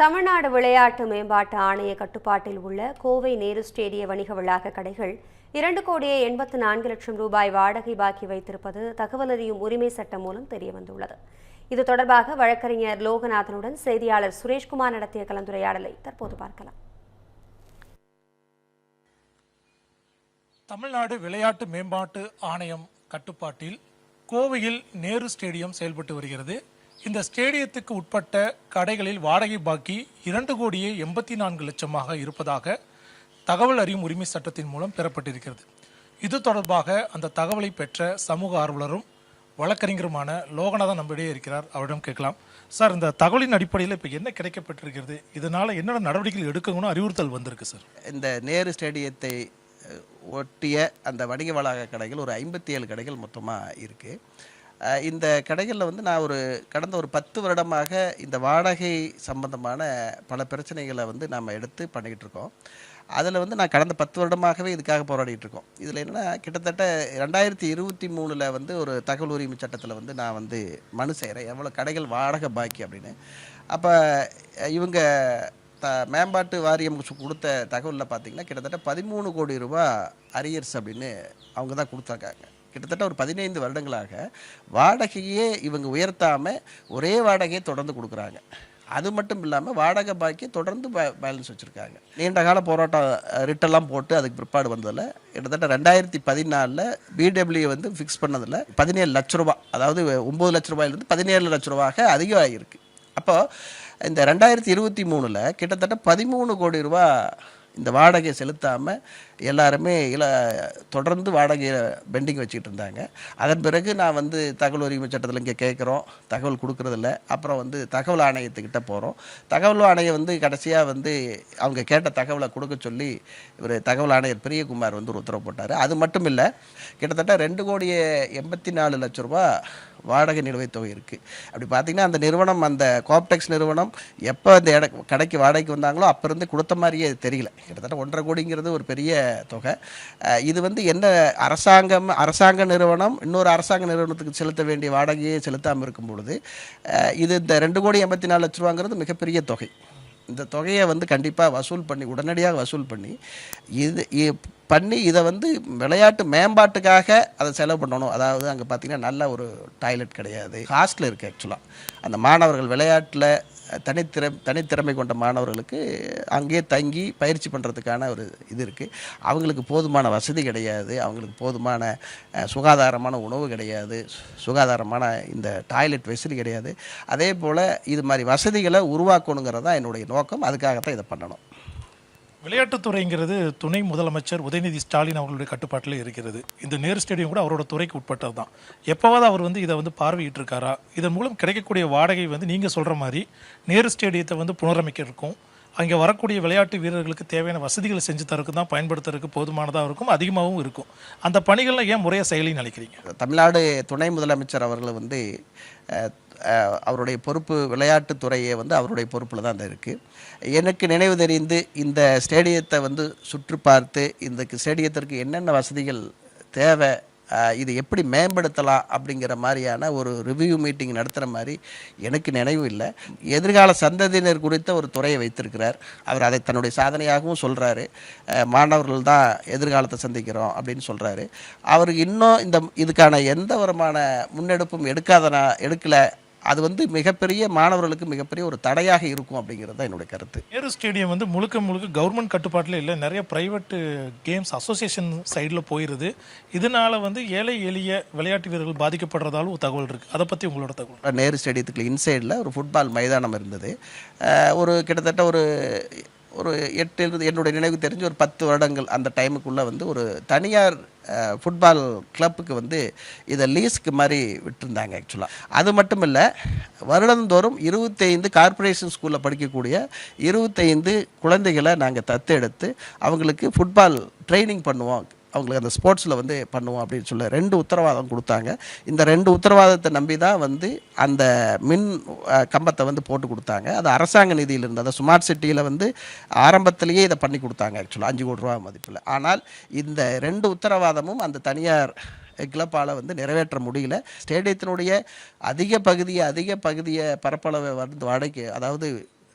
தமிழ்நாடு விளையாட்டு மேம்பாட்டு ஆணைய கட்டுப்பாட்டில் உள்ள கோவை நேரு ஸ்டேடிய வணிக வளாக கடைகள் இரண்டு கோடியே எண்பத்து நான்கு லட்சம் ரூபாய் வாடகை பாக்கி வைத்திருப்பது தகவல் அறியும் உரிமை சட்டம் மூலம் தெரியவந்துள்ளது. இது தொடர்பாக வழக்கறிஞர் லோகநாதனுடன் செய்தியாளர் சுரேஷ்குமார் நடத்திய கலந்துரையாடலை தற்போது பார்க்கலாம். தமிழ்நாடு விளையாட்டு மேம்பாட்டு ஆணையம் கட்டுப்பாட்டில் கோவையில் நேரு ஸ்டேடியம் செயல்பட்டு வருகிறது. இந்த ஸ்டேடியத்துக்கு உட்பட்ட கடைகளில் வாடகை பாக்கி இரண்டு கோடியே எண்பத்தி நான்கு லட்சமாக இருப்பதாக தகவல் அறியும் உரிமை சட்டத்தின் மூலம் பெறப்பட்டிருக்கிறது. இது தொடர்பாக அந்த தகவலை பெற்ற சமூக ஆர்வலரும் வழக்கறிஞருமான லோகநாதன் நம்மிடையே இருக்கிறார். அவரிடம் கேட்கலாம். சார் இந்த தகவலின் அடிப்படையில் இப்போ என்ன கிடைக்கப்பட்டிருக்கிறது? இதனால் என்னென்ன நடவடிக்கைகள் எடுக்கணும்னு அறிவுறுத்தல் வந்திருக்கு சார்? இந்த நேரு ஸ்டேடியத்தை ஒட்டிய அந்த வணிக வளாக கடைகள் ஒரு ஐம்பத்தி ஏழு கடைகள் மொத்தமாக இருக்குது இந்த கடைகளில் வந்து நான் ஒரு கடந்த ஒரு பத்து வருடமாக இந்த வாடகை சம்பந்தமான பல பிரச்சனைகளை வந்து நாம் எடுத்து பண்ணிக்கிட்டு இருக்கோம். அதில் வந்து நான் கடந்த பத்து வருடமாகவே இதுக்காக போராடிட்டு இருக்கோம். இதில் என்னென்னா கிட்டத்தட்ட ரெண்டாயிரத்தி இருபத்தி மூணில் வந்து ஒரு தகவல் உரிமை சட்டத்தில் வந்து நான் வந்து மனு செய்கிறேன் எவ்வளோ கடைகள் வாடகை பாக்கி அப்படின்னு. அப்போ இவங்க த மேம்பாட்டு வாரியம் கொடுத்த தகவலில் பார்த்தீங்கன்னா கிட்டத்தட்ட பதிமூணு கோடி ரூபா அரியர்ஸ் அப்படின்னு அவங்க தான் கொடுத்துருக்காங்க. கிட்டத்தட்ட ஒரு பதினைந்து வருடங்களாக வாடகையே இவங்க உயர்த்தாமல் ஒரே வாடகையை தொடர்ந்து கொடுக்குறாங்க. அது மட்டும் இல்லாமல் வாடகை பாக்கி தொடர்ந்து பேலன்ஸ் வச்சுருக்காங்க. நீண்ட கால போராட்டம் ரிட்டெல்லாம் போட்டு அதுக்கு பிற்பாடு வந்ததில் கிட்டத்தட்ட ரெண்டாயிரத்தி பதினாலில் பிடபிள்யூ வந்து ஃபிக்ஸ் பண்ணதில் பதினேழு லட்ச ரூபா அதாவது ஒம்பது லட்ச ரூபாயிலிருந்து பதினேழு லட்ச ரூபாயாக அதிகமாகிருக்கு அப்போது இந்த ரெண்டாயிரத்தி இருபத்தி மூணில் கிட்டத்தட்ட பதிமூணு கோடி ரூபா இந்த வாடகையை செலுத்தாமல் எல்லாருமே இல தொடர்ந்து வாடகையை பெண்டிங் வச்சுக்கிட்டு இருந்தாங்க. அதன் பிறகு நான் வந்து தகவல் உரிமை சட்டத்தில் இங்கே கேட்குறோம். தகவல் கொடுக்குறதில்ல. அப்புறம் வந்து தகவல் ஆணையத்துக்கிட்ட போகிறோம் தகவல் ஆணையம் வந்து கடைசியாக வந்து அவங்க கேட்ட தகவலை கொடுக்க சொல்லி இவர் தகவல் ஆணையர் பிரியகுமார் வந்து ஒரு உத்தரவு போட்டார். அது மட்டும் இல்லை கிட்டத்தட்ட ரெண்டு கோடியே எண்பத்தி நாலு லட்ச ரூபா வாடகை நிலுவைத் தொகை இருக்குது அப்படி பார்த்தீங்கன்னா அந்த நிறுவனம் அந்த கோப்டெக்ஸ் நிறுவனம் எப்போ அந்த இட கடைக்கு வாடகைக்கு வந்தாங்களோ அப்போ இருந்து கொடுத்த மாதிரியே தெரியல. கிட்டத்தட்ட ஒன்றரை கோடிங்கிறது ஒரு பெரிய தொகை. இது வந்து என்ன அரசாங்கம் அரசாங்க நிறுவனம் இன்னொரு அரசாங்க நிறுவனத்துக்கு செலுத்த வேண்டிய வாடகையை செலுத்தாமல் இருக்கும் பொழுது இது இந்த ரெண்டு கோடி எண்பத்தி நாலு லட்ச ரூபாங்கிறது மிகப்பெரிய தொகை. இந்த தொகையை வந்து கண்டிப்பாக வசூல் பண்ணி உடனடியாக வசூல் பண்ணி இது பண்ணி இதை வந்து விளையாட்டு மேம்பாட்டுக்காக அதை செலவு பண்ணணும். அதாவது அங்கே பார்த்தீங்கன்னா நல்ல ஒரு டாய்லெட் கிடையாது. ஹாஸ்டல் இருக்குது ஆக்சுவலாக அந்த மாணவர்கள் விளையாட்டில் தனித்திற தனித்திறமை கொண்ட மாணவர்களுக்கு அங்கேயே தங்கி பயிற்சி பண்ணுறதுக்கான ஒரு இது இருக்குது அவங்களுக்கு போதுமான வசதி கிடையாது. அவங்களுக்கு போதுமான சுகாதாரமான உணவு கிடையாது. சுகாதாரமான இந்த டாய்லெட் வசதி கிடையாது. அதே போல் இது மாதிரி வசதிகளை உருவாக்கணுங்கிறது தான் என்னுடைய நோக்கம். அதுக்காகத்தான் இதை பண்ணணும். விளையாட்டுத்துறைங்கிறது துணை முதலமைச்சர் உதயநிதி ஸ்டாலின் அவர்களுடைய கட்டுப்பாட்டில் இருக்கிறது. இந்த நேரு ஸ்டேடியம் கூட அவரோட துறைக்கு உட்பட்டது தான் எப்போவாவது அவர் வந்து இதை வந்து பார்வையிட்டு இருக்காரா இதன் மூலம் கிடைக்கக்கூடிய வாடகை வந்து நீங்கள் சொல்கிற மாதிரி நேரு ஸ்டேடியத்தை வந்து புனரமைக்க இருக்கும். அங்கே வரக்கூடிய விளையாட்டு வீரர்களுக்கு தேவையான வசதிகளை செஞ்சு தரக்கு தான் பயன்படுத்துறதுக்கு போதுமானதாக இருக்கும் அதிகமாகவும் இருக்கும். அந்த பணிகளில் ஏன் முறையாக செயலின்னு நினைக்கிறீங்க? தமிழ்நாடு துணை முதலமைச்சர் அவர்கள் வந்து அவருடைய பொறுப்பு விளையாட்டுத்துறையே வந்து அவருடைய பொறுப்பில் தான் அந்த இருக்குது எனக்கு நினைவு தெரிந்து இந்த ஸ்டேடியத்தை வந்து சுற்றி பார்த்து இந்த ஸ்டேடியத்திற்கு என்னென்ன வசதிகள் தேவை இது எப்படி மேம்படுத்தலாம் அப்படிங்கிற மாதிரியான ஒரு ரிவ்யூ மீட்டிங் நடத்துகிற மாதிரி எனக்கு நினைவு இல்லை. எதிர்கால சந்ததியினர் குறித்த ஒரு துறையை வைத்திருக்கிறார். அவர் அதை தன்னுடைய சாதனையாகவும் சொல்கிறாரு மாணவர்கள் தான் எதிர்காலத்தை சந்திக்கிறோம் அப்படின்னு சொல்கிறாரு அவர் இன்னும் இந்த இதுக்கான எந்த விதமான முன்னெடுப்பும் எடுக்காதனா எடுக்கலை அது வந்து மிகப்பெரிய மாணவர்களுக்கு மிகப்பெரிய ஒரு தடையாக இருக்கும் அப்படிங்கிறது தான் என்னுடைய கருத்து. நேரு ஸ்டேடியம் வந்து முழுக்க முழுக்க கவர்மெண்ட் கட்டுப்பாட்டில் இல்லை நிறைய ப்ரைவேட் கேம்ஸ் அசோசியேஷன் சைடில் போயிடுது இதனால வந்து ஏழை எளிய விளையாட்டு வீரர்கள் பாதிக்கப்படுறதாலும் ஒரு தகவல் இருக்குது அதை பற்றி உங்களோட தகவல். நேரு ஸ்டேடியத்துக்கு இன்சைடில் ஒரு ஃபுட்பால் மைதானம் இருந்தது. ஒரு கிட்டத்தட்ட ஒரு ஒரு எட்டு இருந்து என்னுடைய நினைவு தெரிஞ்சு ஒரு பத்து வருடங்கள் அந்த டைமுக்குள்ளே வந்து ஒரு தனியார் ஃபுட்பால் கிளப்புக்கு வந்து இதை லீஸ்க்கு மாதிரி விட்டுருந்தாங்க ஆக்சுவலாக அது மட்டும் இல்லை வருடந்தோறும் இருபத்தைந்து கார்ப்பரேஷன் ஸ்கூலில் படிக்கக்கூடிய இருபத்தைந்து குழந்தைகளை நாங்கள் தத்தெடுத்து அவங்களுக்கு ஃபுட்பால் ட்ரைனிங் பண்ணுவோம். அவங்களுக்கு அந்த ஸ்போர்ட்ஸில் வந்து பண்ணுவோம் அப்படின்னு சொல்லி ரெண்டு உத்தரவாதம் கொடுத்தாங்க. இந்த ரெண்டு உத்தரவாதத்தை நம்பி தான் வந்து அந்த மின் கம்பத்தை வந்து போட்டு கொடுத்தாங்க. அது அரசாங்க நிதியில் அதை அந்த ஸ்மார்ட் சிட்டியில் வந்து ஆரம்பத்திலேயே இதை பண்ணி கொடுத்தாங்க ஆக்சுவலாக அஞ்சு கோடி ரூபா மதிப்பில். ஆனால் இந்த ரெண்டு உத்தரவாதமும் அந்த தனியார் கிளப்பால் வந்து நிறைவேற்ற முடியல. ஸ்டேடியத்தினுடைய அதிக பகுதியை அதிக பகுதியை பரப்பளவை வந்து வாடகைக்கு அதாவது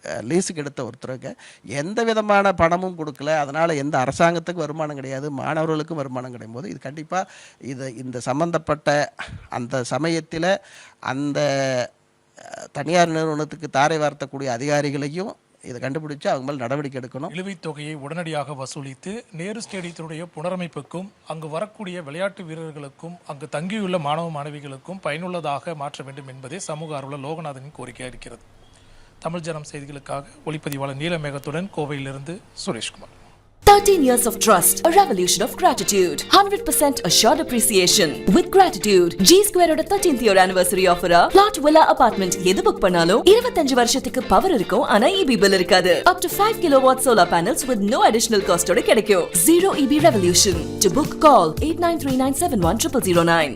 லீஸுக்கு எடுத்த ஒருத்தருக்கு எந்த விதமான பணமும் கொடுக்கல. அதனால் எந்த அரசாங்கத்துக்கும் வருமானம் கிடையாது. மாணவர்களுக்கும் வருமானம் கிடையும் போது இது கண்டிப்பாக இது இந்த சம்பந்தப்பட்ட அந்த சமயத்தில் அந்த தனியார் நிறுவனத்துக்கு தாரை வார்த்தக்கூடிய அதிகாரிகளையும் இதை கண்டுபிடிச்சு அவங்க மேல் நடவடிக்கை எடுக்கணும். நிலுவைத் தொகையை உடனடியாக வசூலித்து நேரு ஸ்டேடியத்தினுடைய புனரமைப்புக்கும் அங்கு வரக்கூடிய விளையாட்டு வீரர்களுக்கும் அங்கு தங்கியுள்ள மாணவ மாணவிகளுக்கும் பயனுள்ளதாக மாற்ற வேண்டும் என்பதே சமூக ஆர்வலர் லோகநாதனின் கோரிக்கையாக இருக்கிறது. தமிழ் ஜனம் செய்திகளுக்காக ஒளிப்பதிவாளர் நீலமேகத்துடன் கோவையிலிருந்து Sureshkumar 13 years of trust, a revolution of gratitude, 100% assured appreciation. With gratitude, G Square ஓட 13th year anniversary offer ஆ plot villa apartment எது புக் பண்ணாலும் 25 வருஷத்துக்கு பவர் இருக்கும் ஆனா EB bill இருக்காது. Up to 5 kilowatt solar panels with no additional cost ஓட கிடைக்கும். Zero EB revolution. To book, call 8939710009.